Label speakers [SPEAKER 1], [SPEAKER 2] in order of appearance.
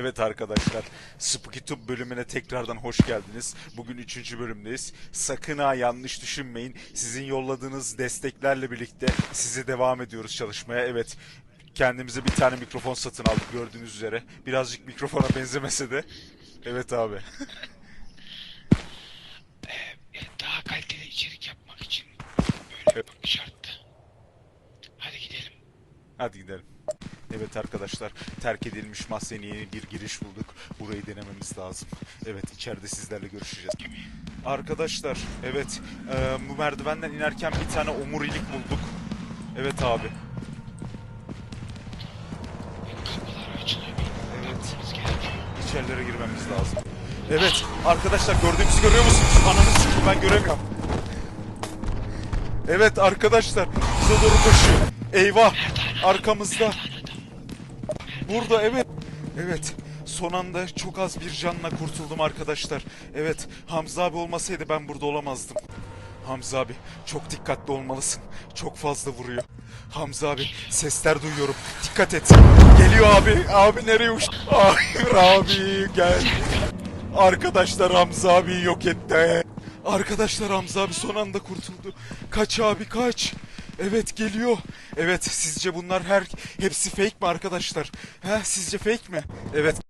[SPEAKER 1] Evet arkadaşlar, Spooky Tube bölümüne tekrardan hoş geldiniz. Bugün 3. bölümdeyiz. Sakın ha yanlış düşünmeyin. Sizin yolladığınız desteklerle birlikte size devam ediyoruz çalışmaya. Evet, kendimize bir tane mikrofon satın aldık gördüğünüz üzere. Birazcık mikrofona benzemese de. Evet abi.
[SPEAKER 2] e, daha kaliteli içerik yapmak için böyle
[SPEAKER 1] Evet.
[SPEAKER 2] şarttı. Hadi gidelim.
[SPEAKER 1] Hadi gidelim. Evet arkadaşlar, terk edilmiş mahzene yeni bir giriş bulduk. Burayı denememiz lazım. Evet, içeride sizlerle görüşeceğiz. Arkadaşlar, evet, e, bu merdivenden inerken bir tane omurilik bulduk. Evet abi. Evet. İçerilere girmemiz lazım. Evet, arkadaşlar gördüğünüzü görüyor musunuz? Ananı sikim ben göremiyorum. Evet arkadaşlar, bize doğru koşuyor. Eyvah, arkamızda. Burada evet. Evet. Son anda çok az bir canla kurtuldum arkadaşlar. Evet. Hamza abi olmasaydı ben burada olamazdım. Hamza abi çok dikkatli olmalısın. Çok fazla vuruyor. Hamza abi sesler duyuyorum. Dikkat et. Geliyor abi. Abi nereye uçtu? Hayır abi gel. Arkadaşlar Hamza abi yok etti. Arkadaşlar Hamza abi son anda kurtuldu. Kaç abi kaç. Evet geliyor. Evet sizce bunlar her hepsi fake mi arkadaşlar? He sizce fake mi? Evet